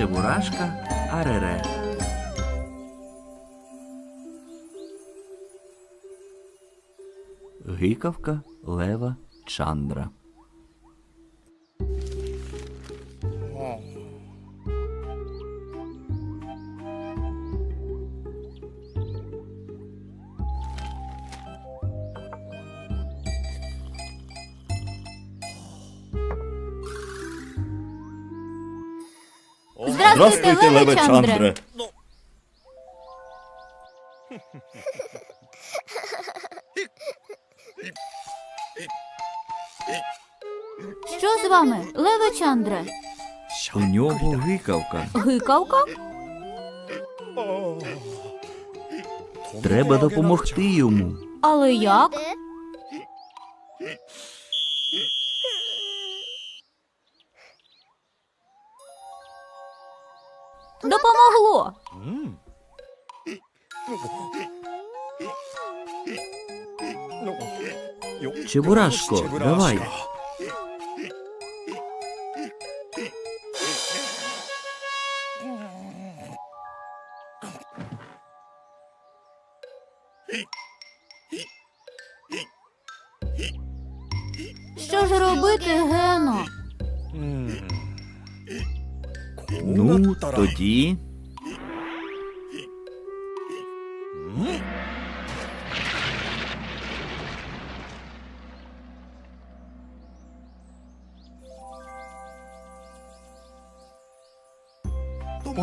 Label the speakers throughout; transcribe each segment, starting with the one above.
Speaker 1: Чебурашка Арере. Гикавка Лева Чандра.
Speaker 2: Здравствуйте, Леве Чандре.
Speaker 3: Що з вами, левечандре?
Speaker 1: У нього гикавка.
Speaker 3: Гикавка?
Speaker 1: Треба допомогти йому.
Speaker 3: Але як? Допомогло.
Speaker 1: Чебурашко, давай.
Speaker 3: Що ж робити, Гено?
Speaker 1: Тоді.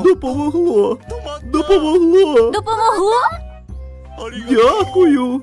Speaker 1: Допомогло. Допомогло.
Speaker 3: Допомогло?
Speaker 1: Дякую.